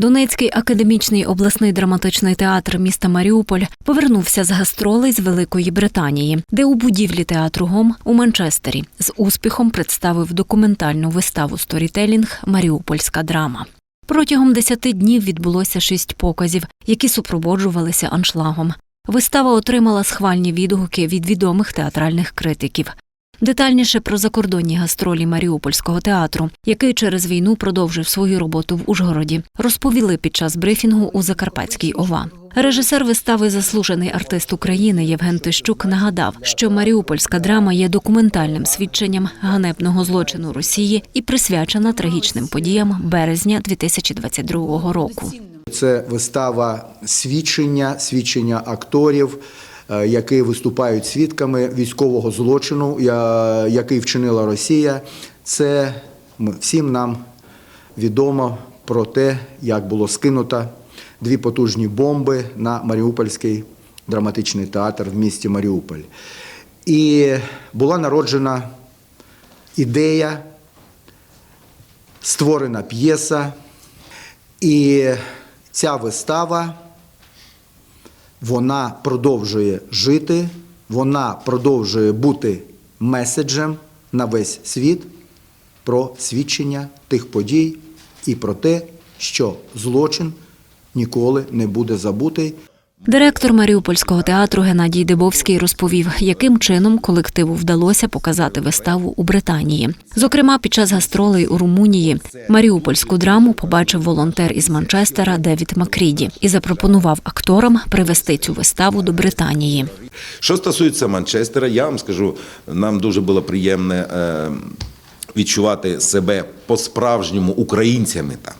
Донецький академічний обласний драматичний театр міста Маріуполь повернувся з гастролей з Великої Британії, де у будівлі театру ГОМ у Манчестері з успіхом представив документальну виставу сторітелінг Маріупольська драма. Протягом десяти днів відбулося шість показів, які супроводжувалися аншлагом. Вистава отримала схвальні відгуки від відомих театральних критиків. Детальніше про закордонні гастролі Маріупольського театру, який через війну продовжив свою роботу в Ужгороді, розповіли під час брифінгу у Закарпатській ОВА. Режисер вистави, заслужений артист України Євген Тищук, нагадав, що Маріупольська драма є документальним свідченням ганебного злочину Росії і присвячена трагічним подіям березня 2022 року. Це вистава свідчення, свідчення акторів, які виступають свідками військового злочину, який вчинила Росія. Це всім нам відомо про те, як було скинуто дві потужні бомби на Маріупольський драматичний театр в місті Маріуполь. І була народжена ідея, створена п'єса. І ця вистава вона продовжує жити, вона продовжує бути меседжем на весь світ про свідчення тих подій і про те, що злочин ніколи не буде забутий. Директор Маріупольського театру Геннадій Дибовський розповів, яким чином колективу вдалося показати виставу у Британії. Зокрема, під час гастролей у Румунії маріупольську драму побачив волонтер із Манчестера Девід Макріді і запропонував акторам привезти цю виставу до Британії. Що стосується Манчестера, я вам скажу, нам дуже було приємно е, відчувати себе по-справжньому українцями там.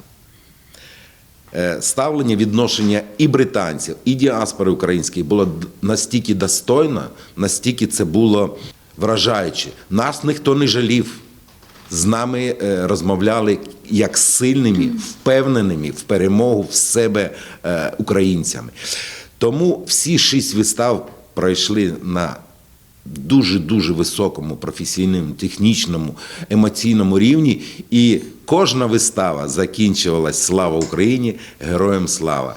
Е, Ставлення відношення і британців, і діаспори української було настільки достойно, настільки це було вражаюче. Нас ніхто не жалів. З нами е, розмовляли як сильними, впевненими в перемогу в себе е, українцями. Тому всі шість вистав пройшли на дуже дуже високому професійному, технічному, емоційному рівні. І кожна вистава закінчувалась Слава Україні! Героям слава!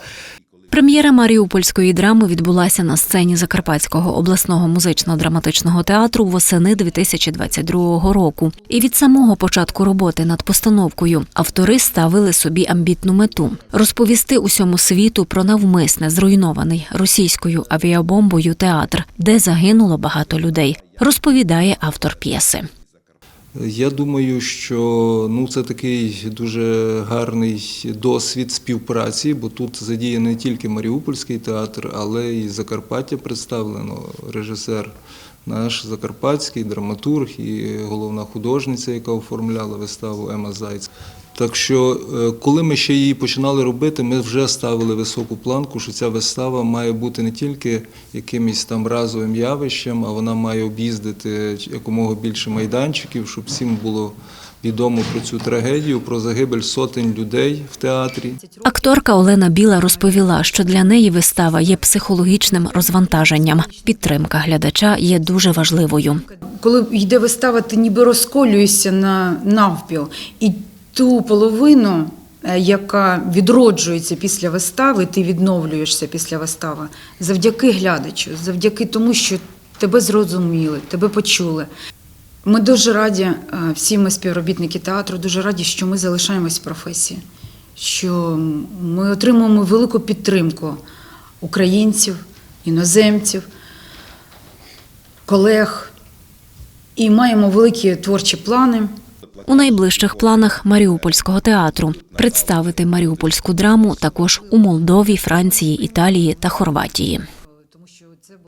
Прем'єра Маріупольської драми відбулася на сцені Закарпатського обласного музично-драматичного театру восени 2022 року. І від самого початку роботи над постановкою автори ставили собі амбітну мету розповісти усьому світу про навмисне зруйнований російською авіабомбою театр, де загинуло багато людей. Розповідає автор п'єси. Я думаю, що ну, це такий дуже гарний досвід співпраці, бо тут задіяний не тільки Маріупольський театр, але і Закарпаття представлено. Режисер наш Закарпатський, драматург і головна художниця, яка оформляла виставу Ема Зайць. Так що, е, коли ми ще її починали робити, ми вже ставили високу планку, що ця вистава має бути не тільки якимось там разовим явищем, а вона має об'їздити якомога більше майданчиків, щоб всім було відомо про цю трагедію, про загибель сотень людей в театрі. Акторка Олена Біла розповіла, що для неї вистава є психологічним розвантаженням. Підтримка глядача є дуже важливою. коли йде вистава, ти ніби розколюєшся на навпіл. І ту половину, е, яка відроджується після вистави, ти відновлюєшся після вистави завдяки глядачу, завдяки тому, що тебе зрозуміли, тебе почули. Ми дуже раді, е, всі ми співробітники театру, дуже раді, що ми залишаємось в професії, що ми отримуємо велику підтримку українців, іноземців, колег і маємо великі творчі плани. У найближчих планах Маріупольського театру представити маріупольську драму також у Молдові, Франції, Італії та Хорватії.